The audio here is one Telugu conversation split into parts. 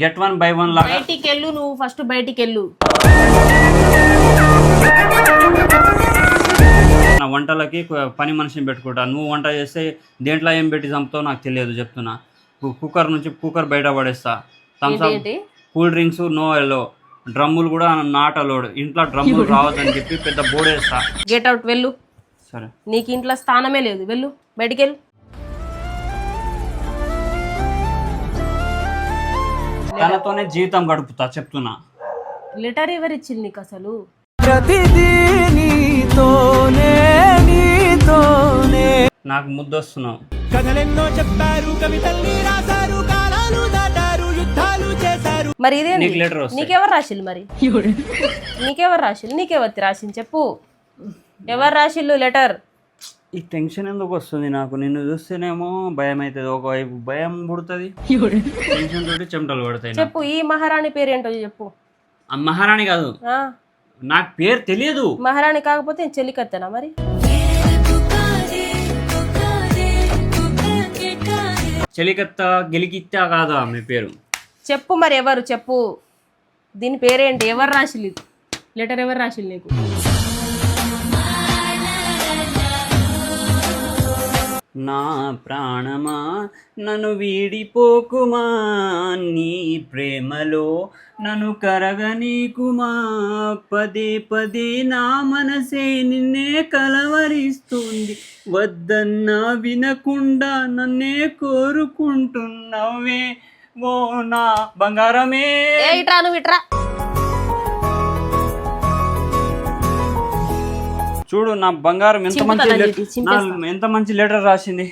గెట్ వన్ బై వన్ లాగా. బయటికి వెళ్ళు నువ్వు ఫస్ట్ బయటికి వెళ్ళు నా వంటలకి పని మనిషిని పెట్టుకుంటా. నువ్వు వంట చేస్తే దేంట్లో ఏం పెట్టి చంపుతావు నాకు తెలియదు చెప్తున్నా. కుక్కర్ నుంచి కుక్కర్ బయట పడేస్తా. థమ్స్ అప్ ఏంటి కూల్ డ్రింక్స్ నో ఎల్లో. డ్రమ్ములు కూడా నాట్ అలోడ్. ఇంట్లో డ్రమ్ములు రావద్దని చెప్పి పెద్ద బోర్డు వేస్తా. గెట్ అవుట్ వెళ్ళు. సరే. నీకు ఇంట్లో స్థానమే లేదు. వెళ్ళు. బయటికి వెళ్ళు తనతోనే జీవితం గడుపుతా చెప్తున్నా. లెటర్ ఎవరిచ్చింది నీకు అసలు? ప్రతిదీ నీతోనే నీతోనే. నాకు ముద్దొస్తున్నావు. కథలెన్నో చెప్పారు కవితల్ని రాశారు కాలాలు దాటారు యుద్ధాలు చేశారు. మరి నీకు లెటర్ నీకెవరు రాసిల్లు మరి? నీకెవరు రాసిల్లు నీకెవరి రాసింది? చెప్పు. ఎవరు రాసిల్లు లెటర్? ఈ టెన్షన్ ఎందుకు వస్తుంది నాకు? నిన్ను చూస్తేనేమో భయం అవుతుంది ఒకవైపు భయం పుడుతుంది టెన్షన్ తోటి చెమటలు పడతాయి నాకు. చెప్పు ఈ మహారాణి పేరు ఏంటో చెప్పు. ఆ మహారాణి కాదు. ఆ, నాకు పేరు తెలియదు. మహారాణి కాకపోతే నేను చెల్లికత్తేనా మరి? చెలికత్త గెలికిత్తా కాదు ఆమె పేరు? చెప్పు మరి ఎవరు చెప్పు. దీని పేరేంటి? ఎవరు రాసిల్లు? లెటర్ ఎవరు రాసిల్లు నీకు? నా ప్రాణమా? నన్ను వీడిపోకుమా? నీ ప్రేమలో నన్ను కరగనీకుమా? పదే పదే నా మనసే నిన్నే కలవరిస్తుంది. వద్దన్నా వినకుండా నన్నే కోరుకుంటున్నావే. ఓ నా బంగారమే. ఇట్రా నువ్వు ఇట్రా. చూడు నా బంగారం ఎంత మంచి చింపేస్తా. ఎంత మంచి లెటర్ రాసింది.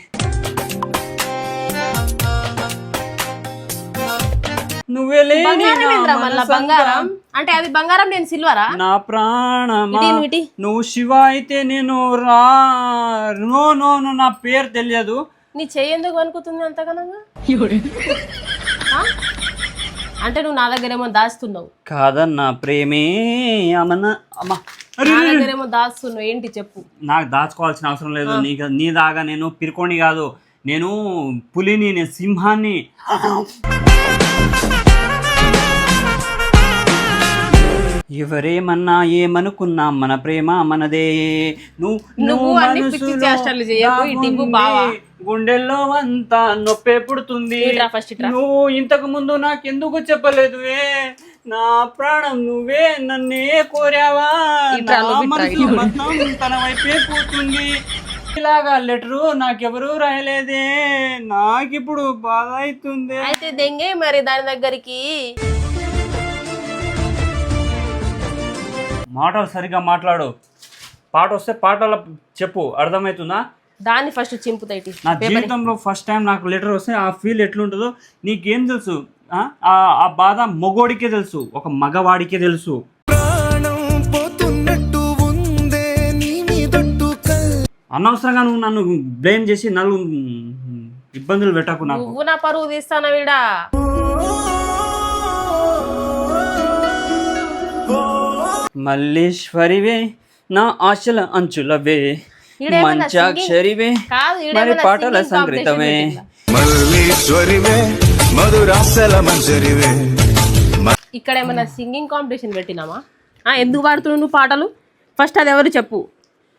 నువ్వే లేని బంగారం నా మనసంతా. అంటే అది బంగారం నేను సిల్వరా? నా ప్రాణమా? ఇటు ఇటు. నువ్వు శివ అయితే నేను రా. నో నో నో నా పేరు తెలియదు. నీ చెయ్యి ఎందుకు వణుకుతుంది అంతగానంగా? ఆ? అంటే నువ్వు నా దగ్గర ఏమో దాస్తున్నావు. కాదన్నా ప్రేమే అమన అమ్మ. అరే, నా దగ్గర ఏమో దాస్తున్నావు ఏంటి చెప్పు. నాకు దాచుకోవాల్సిన అవసరం లేదు. నీకు నీ దాగా నేను పిరుకోని కాదు. నేను పులిని నేను సింహాన్ని. ఎవరేమన్నా ఏమనుకున్నా మన ప్రేమ మనదే. నువ్వు. గుండెల్లో అంతా నొప్పే పుడుతుంది. నువ్వు ఇంతకు ముందు నాకెందుకు చెప్పలేదు నా ప్రాణం నువ్వే నన్నే కోరావా? నా నువ్వు ఇట్రా, మనసు మొత్తం తన వైపే పోతుంది. ఇలాగా లెటరు నాకెవరూ రాయలేదే. నాకిప్పుడు బాధ అవుతుంది అయితే దెంగే మరి దాని దగ్గరికి. మాటలు సరిగ్గా మాట్లాడు. పాట వస్తే పాటల చెప్పు అర్థమవుతుందా? దాన్ని ఫస్ట్ చింపుతాయి నా జీవితంలో ఫస్ట్ టైం నాకు లెటర్ వస్తే ఆ ఫీల్ ఎట్లుంటుందో నీకేం తెలుసు? ఆ? బాధ మొగోడికే తెలుసు ఒక మగవాడికే తెలుసు. ప్రాణం పోతున్నట్టు ఉందే నీ మీదొట్టు కల్. అనవసరంగా నువ్వు నన్ను బ్లేమ్ చేసి నన్ను ఇబ్బందులు పెట్టకు నాకు. నువ్వు నా పరువు తీస్తాను వీడా? మల్లేశ్వరివే నా ఆశల అంచులవే మంచాక్షరివే మరి పాటల సంగీతమే? మల్లీశ్వరివే మధురాసల మంజరివే ఇక్కడ ఏమన్నా సింగింగ్ కాంపిటీషన్ పెట్టినామా? ఆ, ఎందుకు పాడుతున్నావు నువ్వు పాటలు? ఫస్ట్ అది ఎవరు చెప్పు.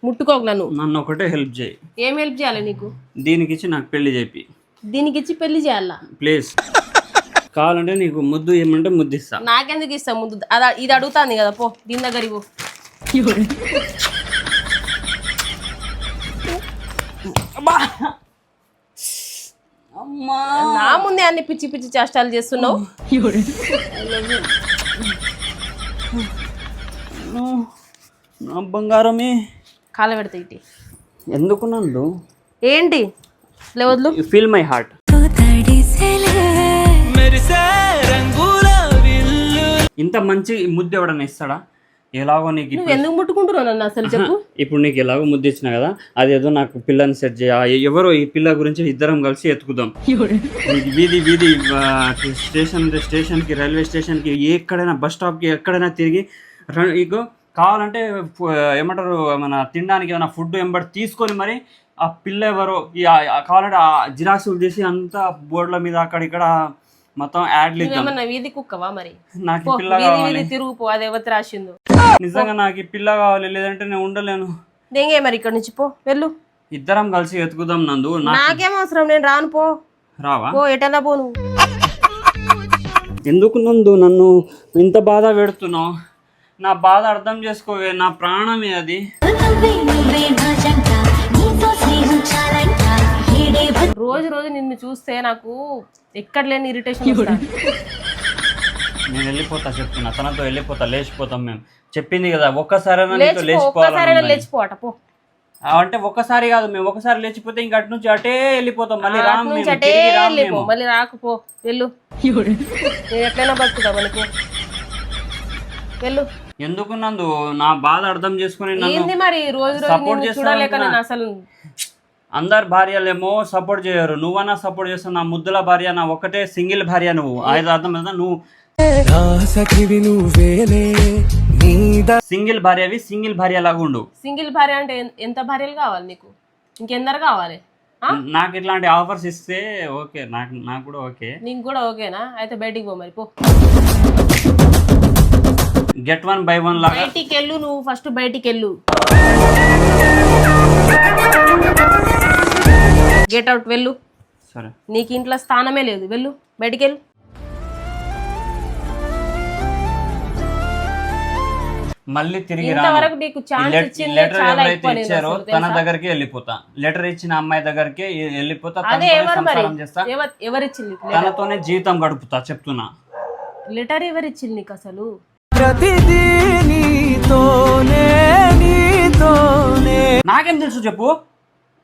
ముట్టుకోకు నన్ను. నన్ను ఒకటే హెల్ప్ చేయి. ఏం హెల్ప్ చేయాలి నీకు? దీనికి ఇచ్చి నాకు పెళ్ళి చెప్పి దీనికి ఇచ్చి పెళ్ళి చేయాలా? ప్లీజ్ కావాలంటే నీకు ముద్దు ఏమంటే ముద్దు ఇస్తా. నాకెందుకు ఇస్తాం ముందు అది ఇది అడుగుతాంది కదా పో దీని దగ్గర ఇవ్వు అమ్మా నా ముందే అన్ని పిచ్చి పిచ్చి చేష్టాలు చేస్తున్నావు? నా బంగారమే. కాల పెడతా ఇటు. ఎందుకు నందు ఏంటి? లేవద్దు ఫీల్ మై హార్ట్ ఇంత మంచి ముద్దు ఎవడన్నా ఇస్తాడా? ఎలాగో నీకు నువ్వు ఎందుకు ముట్టుకుంటున్నావు నన్ను అసలు చెప్పు? ఇప్పుడు నీకు ఎలాగో ముద్దు ఇచ్చిన కదా అదేదో నాకు పిల్లని సెట్ చేయ ఎవరో ఈ పిల్ల గురించి ఇద్దరం కలిసి ఎత్తుకుదాం. వీధి- వీధి ఆ, స్టేషన్ స్టేషన్కి రైల్వే స్టేషన్కి ఎక్కడైనా బస్ స్టాప్కి ఎక్కడైనా తిరిగి ఇగో కావాలంటే ఏమంటారు మన తినడానికి ఏమైనా ఫుడ్ ఎంబడి తీసుకొని మరి ఆ పిల్ల ఎవరో కావాలంటే ఆ జిరాక్సులు తీసి అంతా బోర్డుల మీద అక్కడ ఇక్కడ మొత్తం యాడ్లు వీధి కుక్కవా మరి? నాకు పిల్ల వీధి కావాలి. వీధి తిరుగు పో అది ఎవరు రాసిందో. నిజంగా నాకు ఈ పిల్ల కావాలి లేదంటే నేను ఉండలేను. దేంగే మరి ఇక్కడ నుంచి పో వెళ్ళు. ఇద్దరం కలిసి ఎత్తుకుదాం నందు. నాకేం అవసరం నేను రాను పో. రావా? పో ఎటన్నా పో నువ్వు ఎందుకు నందు నన్ను ఇంత బాధ పెడుతున్నావు? నా బాధ అర్థం చేసుకోవే నా ప్రాణమే అది. రోజు రోజు నిన్ను చూస్తే నాకు ఎక్కడ లేని ఇరిటేషన్ నేను వెళ్ళిపోతా చెప్తున్నా. తనతో వెళ్ళిపోతా లేచిపోతాం మేము. చెప్పింది కదా లేచిపో అట పో. అంటే ఒక్కసారి కాదు మేము ఒకసారి లేచిపోతే ఇంక అటు నుంచి అటే వెళ్ళిపోతాం. మళ్ళీ రామ్ అటు వెళ్ళిపో. మళ్ళీ రాకపో వెళ్ళు. నేను ఎట్లయినా బతుకుతా మనకు వెళ్ళు. ఎందుకు నందు? నా బాధ అర్థం చేసుకుని నన్ను ఏంది మరి రోజు రోజు support నిన్ను చేస్తా అసలు. అందరు భార్యలేమో సపోర్ట్ చేయరు. నువ్వన్నా సపోర్ట్ చేస్తావు నా ముద్దుల భార్య నా ఒకటే సింగిల్ భార్య నువ్వు. అది అర్థం కదా నువ్వు సింగిల్ భార్యవి సింగిల్ భార్య లాగా ఉండు. సింగిల్ భార్య అంటే ఎంత భార్యలు కావాలి నీకు? ఇంకెందరు కావాలి? నాకు ఇట్లాంటి ఆఫర్స్ ఇస్తే ఓకే నాకు నాకు కూడా ఓకే. నీకు కూడా ఓకేనా? అయితే బయటికి పో మరి పో. గెట్ వన్ బై వన్ లాగా. బయటికి వెళ్ళు నువ్వు ఫస్ట్ బయటికి వెళ్ళు గెట్ అవుట్ వెళ్ళు. సరే. నీకు ఇంట్లో స్థానమే లేదు వెళ్ళు బయటికి వెళ్ళు మళ్ళీ తిరిగి రాను. లెటర్ చాలా ఎవరైతే ఇచ్చారో తన? దగ్గరికి వెళ్ళిపోతా. లెటర్ ఇచ్చిన అమ్మాయి దగ్గరికి వెళ్ళిపోతా. తనతోనే సంసారం చేస్తా. ఎవరిచ్చింది జీవితం గడుపుతా చెప్తున్నా. లెటర్ ఎవరిచ్చింది నీకు అసలు? ప్రతిదీ నీతోనే నీతోనే. నాకేం తెలుసు చెప్పు?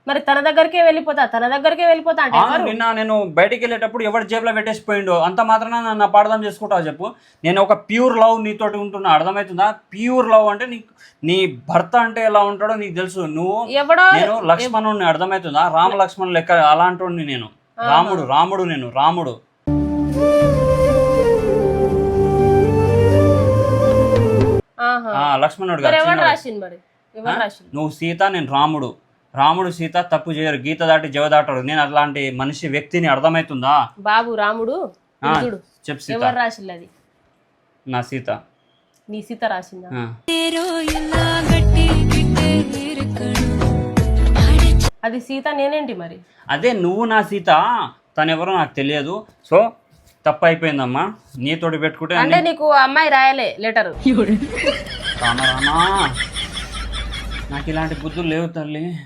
మరి తన దగ్గరికే వెళ్ళిపోతా తన దగ్గరికే వెళ్ళిపోతా అంటే ఎవరు? నిన్న నేను బయటికి వెళ్ళేటప్పుడు ఎవరి జేబులో పెట్టేసిపోయిండు అంత మాత్రాన నన్ను అపార్థం చేసుకుంటావు చెప్పు? నేను ఒక ప్యూర్ లవ్ నీతోటి ఉంటున్నా అర్థమవుతుందా? ప్యూర్ లవ్ అంటే నీకు నీ భర్త అంటే ఎలా ఉంటాడో నీకు తెలుసు. నువ్వు ఎవడో నేను లక్ష్మణుడిని అర్థమవుతుందా? రామ లక్ష్మణ్ లెక్క అలాంటి నేను. రాముడు రాముడు నేను రాముడు. ఆహా. ఆ లక్ష్మణుడు మరి కాదు, ఎవరు చిన్నవాడు. రాసింది మరి? ఎవరు రాసింది నువ్వు సీత నేను రాముడు. రాముడు సీత తప్పు చేయరు. గీత దాటి జవ దాటాడు నేను అట్లాంటి మనిషి వ్యక్తిని అర్థమవుతుందా? బాబు రాముడు చెప్పు సీత. ఎవరు నా సీత. నీ సీత రాసిందా. అది సీత నేనేంటి మరి? అదే నువ్వు నా సీత. తను ఎవరో నాకు తెలియదు. సో తప్పు అయిపోయిందమ్మా నీతోటి పెట్టుకుంటే అంటే నీకు అమ్మాయి రాయలే లెటర్. రామా నాకు ఇలాంటి బుద్ధులు లేవు తల్లి. నీ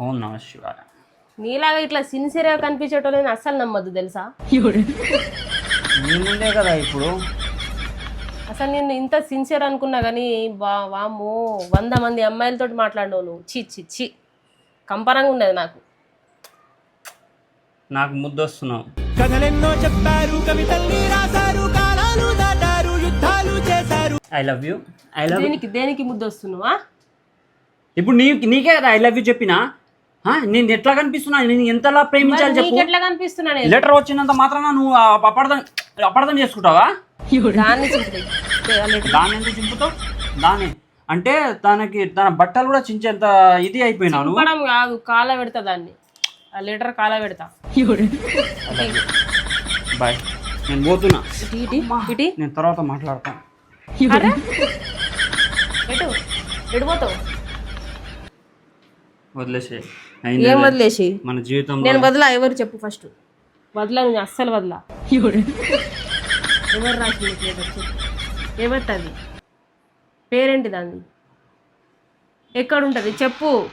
ఓం నమ శివాయ. నీలాగా ఇట్లా సిన్సియర్గా కనిపించేటోళ్ళని అస్సలు నమ్మద్దు తెలుసా? నీ ముందే కదా ఇప్పుడు. అసలు నేను ఇంత సిన్సియర్ అనుకున్నా కానీ బా వామ్మో వంద మంది అమ్మాయిలతో మాట్లాడినావు నువ్వు చి చి చి కంపరంగా ఉన్నది నాకు. నాకు ముద్దొస్తున్నావు. కథలెన్నో చెప్పారు కవితల్ని రాశారు కాలాలు దాటారు యుద్ధాలు I love you I love దేనికి దేనికి ముద్దు వస్తున్నావా ఇప్పుడు నీ నీకే కదా ఐ లవ్ యూ చెప్పినా? ఆ, నేను ఎట్లా కనిపిస్తున్నా? నేను ఎంతలా ప్రేమించాలి చెప్పు. ఎట్లా కనిపిస్తున్నా నేను? లెటర్ వచ్చినంత మాత్రాన నువ్వు అపార్థం అపార్థం చేసుకుంటావా? దాన్ని. దాన్ని ఎందుకు చింపుతావు? దాన్ని. అంటే తనకి తన బట్టలు కూడా చించేంత ఇది అయిపోయినావు నువ్వు. కాదు కాల పెడతా దాన్ని. ఆ లెటర్ కాల పెడతా. బాయ్. నేను పోతున్నా. నేను తర్వాత మాట్లాడతాను వదిలేసే. ఏం అయింది వదిలేసి? మన జీవితంలో నేను వదలా ఎవరు చెప్పు ఫస్ట్. వదలా నేను అస్సలు వదలా. ఎవరు? రాసింది చెప్పు. ఎవరిది అది? పేరేంటి దాన్ని ఎక్కడ ఉంటది చెప్పు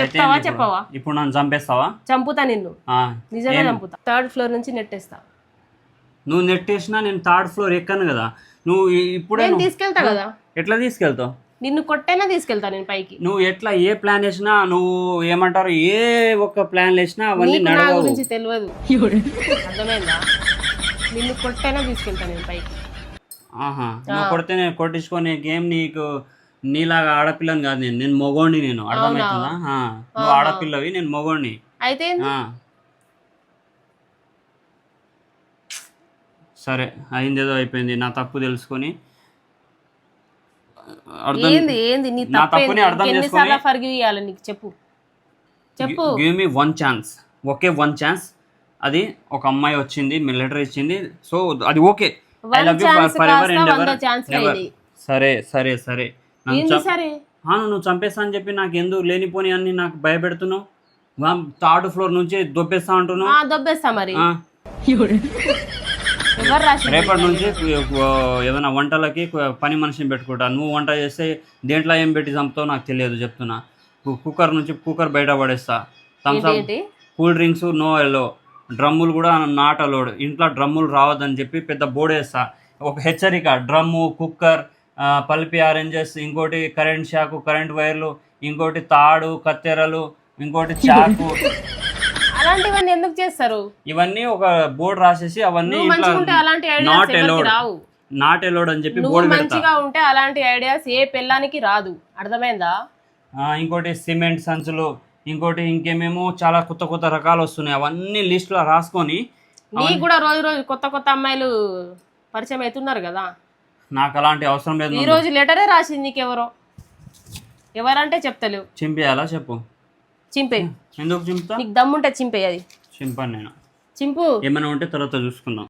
చెప్తావా చెప్పవా? ఇప్పుడు నన్ను చంపేస్తావా? చంపుతా నిన్ను. ఆ, నిజంగా? చంపుతా. థర్డ్ ఫ్లోర్ నుంచి నెట్టేస్తా. నువ్వు నెట్టేసినా నేను థర్డ్ ఫ్లోర్ ఎక్కాను కదా. నువ్వు ఇప్పుడే నేను తీసుకెళ్తా కదా. ఎట్లా తీసుకెళ్తావు? నిన్ను కొట్టైనా తీసుకెళ్తా నేను పైకి. నువ్వు ఎట్లా ఏ ప్లాన్ వేసినా నువ్వు ఏమంటారు ఏ ఒక్క ప్లాన్ వేసినా అవన్నీ నీకు నా నడవవు. గురించి తెలియదు అర్థమైందా? నిన్ను కొట్టైనా తీసుకెళ్తా నేను పైకి. ఆహా నువ్వు కొడితే నేను కొట్టించుకొని గేమ్ నీకు నీలాగా ఆడపిల్లని కాదు నేను. నేను మొగోడిని నేను. అర్థమవుతుందా? ఆ, నువ్వు ఆడపిల్లవి నేను మొగోడిని. అయితే ఏంది? ఆ. సరే అయిందేదో అయిపోయింది. నా తప్పు తెలుసుకొని అర్థం ఏంది ఏంది నీ తప్పుని అర్థం ఎన్నిసార్లు చేసుకొని- ఫర్గివ్ ఇవ్వాలి నీకు? చెప్పు. చెప్పు. గివ్ మీ వన్ ఛాన్స్ ఒకే వన్ ఛాన్స్ అది ఒక అమ్మాయి వచ్చింది మీ లెటర్ ఇచ్చింది. సో అది okay. I One love you chance forever కాస్త అండ్ వంద ఎవర్ chance అయింది. సరే సరే సరే. నన్ను ఏంది చంప్- సరే? ఆ, నువ్వు చంపేస్తా అని చెప్పి నాకు ఎందుకు లేనిపోని అన్ని నాకు భయపెడుతున్నావు? వా- థర్డ్ ఫ్లోర్ నుంచి దొబ్బేస్తా అంటున్నావు? ఆ, దొబ్బేస్తా మరి. ఆ, ఎవరు రాసి రేపటి నుంచి ఏదైనా వంటలకి పని మనిషిని పెట్టుకుంటా. నువ్వు వంట చేస్తే దేంట్లో ఏం పెట్టి చంపుతావు నాకు తెలియదు చెప్తున్నా. కుక్కర్ నుంచి కుక్కర్ బయట పడేస్తా. థమ్స్ అప్ ఏంటి? కూల్ డ్రింక్స్ నో ఎలో డ్రమ్ములు కూడా నాట్ అలోడ్. ఇంట్లో డ్రమ్ములు రావద్దని చెప్పి పెద్ద బోర్డు వేస్తా. ఒక హెచ్చరిక. డ్రమ్ము కుక్కర్ పల్పి ఆరెంజెస్ ఇంకోటి కరెంట్ షాకు కరెంట్ వైర్లు ఇంకోటి తాడు కత్తెరలు ఇంకోటి చాకు. అలాంటివన్నీ ఎందుకు చేస్తారు? ఇవన్నీ ఒక బోర్డు రాసేసి అవన్నీ నువ్వు మంచిగా ఉంటే అలాంటి ఐడియాస్ నాట్ ఎలోడ్ రావు. నాట్ ఎలోడ్ అని చెప్పి నువ్వు బోర్డు పెడతా. మంచిగా ఉంటే అలాంటి ఐడియాస్ ఏ పిల్లానికి రాదు. అర్థమైందా? ఆ, ఇంకోటి సిమెంట్ సంచులు ఇంకోటి ఇంకేమేమో చాలా కొత్త కొత్త రకాలు వస్తున్నాయి. అవన్నీ లిస్టులో రాసుకొని నీకు కూడా రోజు రోజు కొత్త కొత్త అమ్మాయిలు పరిచయం అవుతున్నారు కదా? నాకు అలాంటి అవసరం లేదు ఈ. రోజు లెటరే రాసింది నీకెవరో? ఎవరంటే చెప్తలేవు. చింపేయాలా చెప్పు? చింపే. ఎందుకు చింపుతా? నీకు దమ్ముంటే చింపే అది. చింపాను నేను. చింపు. ఏమైనా ఉంటే తర్వాత చూసుకుందాం.